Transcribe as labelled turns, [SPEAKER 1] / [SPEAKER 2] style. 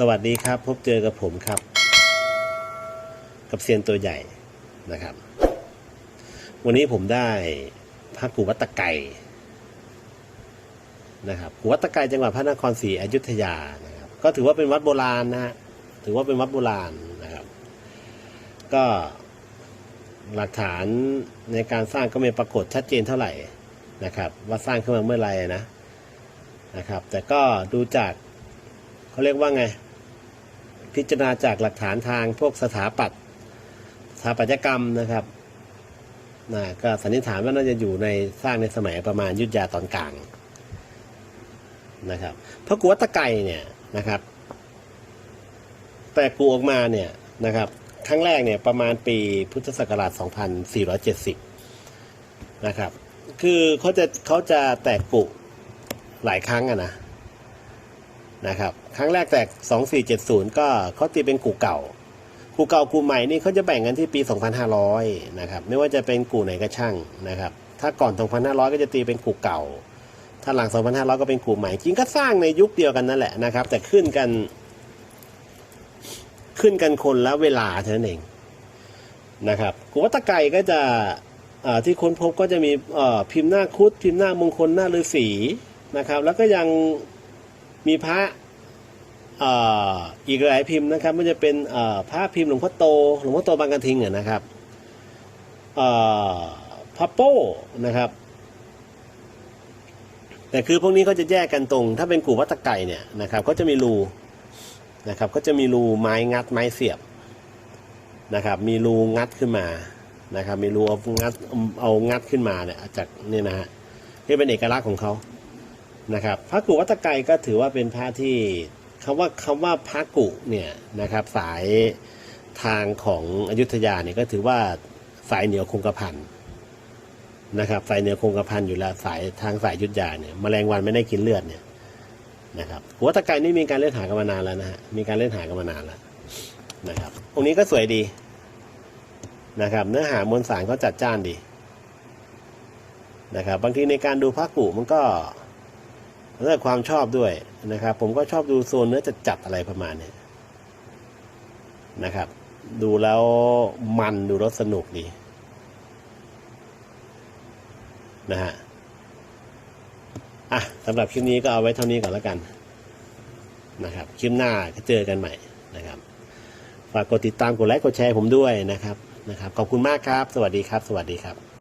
[SPEAKER 1] สวัสดีครับ พบเจอกับผมครับ กับเซียนตัวใหญ่นะครับ วันนี้ผมได้พระกุวัดตะไกนะครับกุวัดตะไกจังหวัดพระนครศรีอยุธยานะครับ ก็ถือว่าเป็นวัดโบราณนะฮะถือว่าเป็นวัดโบราณนะครับ ก็หลักฐานในการสร้างก็ไม่ปรากฏชัดเจนเท่าไหร่นะครับ ว่าสร้างขึ้นมาเมื่อไหรนะนะครับ แต่ก็ดูจากเขาเรียกว่าไง พิจารณาจากหลักฐานทางพวกสถาปัตย์สถาปัตยกรรมนะครับนะก็สันนิษฐานว่าน่าจะอยู่ในสร้างในสมัยประมาณยุทธยาตอนกลางนะครับพระกุวัดตะไกรเนี่ยนะครับ แต่กูออกมาเนี่ยนะครับครั้งแรกเนี่ยประมาณปีพุทธศักราช 2470 นะครับ คือเขาจะเขาจะแตกกุหลายครั้งอะนะ นะครับครั้งแรกแตก 2470 ก็เขาตีเป็นกูเก่า กูเก่ากูใหม่นี่เขาจะแบ่งกันที่ปี 2500 นะครับไม่ว่าจะเป็นกูไหนก็ช่างนะครับถ้าก่อน 2500 ก็จะตีเป็นกูเก่า ถ้าหลัง 2500 ก็เป็นกูใหม่จริงก็สร้างในยุคเดียวกันนั่นแหละนะครับ แต่ขึ้นกัน ขึ้นกันคนละเวลาเท่านั้นเองนะครับกุวัตะไกรก็จะที่ค้นพบก็จะมีพิมพ์หน้าคุด พิมพ์หน้ามงคลหน้าฤาษีนะครับ แล้วก็ยังมีพระ อีกหลายพิมพ์นะครับม่ว่าจะเป็นเอ่อพระพิมพ์หลวงพ่อโตหลวงพ่อโตบางกระทิงนะครับพระโป้นะครับ แต่คือพวกนี้ก็จะแยกกันตรง ถ้าเป็นกูวัตไกรเนี่ยนะครับก็จะมีรูนะครับก็จะมีรูไม้งัดไม้เสียบนะครับมีรูงัดขึ้นมานะครับมีรูเอางัดเอางัดขึ้นมาเนี่ยจากนี่นะฮะที่เป็นเอกลักษณ์ของเขานะครับพระกุวัตไกรก็ถือว่าเป็นพระที่ คำว่าคำว่าพระกุเนี่ยนะครับสายทางของอยุธยาเนี่ยก็ถือว่าสายเหนียวคงกระพันนะครับสายเหนียวคงกระพันอยู่แล้วสายทางสายอยุธยาเนี่ยแมลงวันไม่ได้กินเลือดเนี่ยนะครับหัวตะไคร้นี่มีการเล่นหากันมานานแล้วนะฮะมีการเล่นหากันมานานแล้วนะครับองค์นี้ก็สวยดีนะครับ เนื้อหามวลสารเขาจัดจ้านดีนะครับบางทีในการดูพระกุมันก็ เรื่องความชอบด้วยนะครับ ผมก็ชอบดูโซนเนื้อจัดๆอะไรประมาณนี้นะครับ ดูแล้วมันดูแล้วสนุกดีนะฮะอะสำหรับคลิปนี้ก็เอาไว้เท่านี้ก่อนแล้วกันนะครับคลิปหน้าก็เจอกันใหม่นะครับฝากกดติดตามกดไลค์กดแชร์ผมด้วยนะครับนะครับ ขอบคุณมากครับ สวัสดีครับ สวัสดีครับ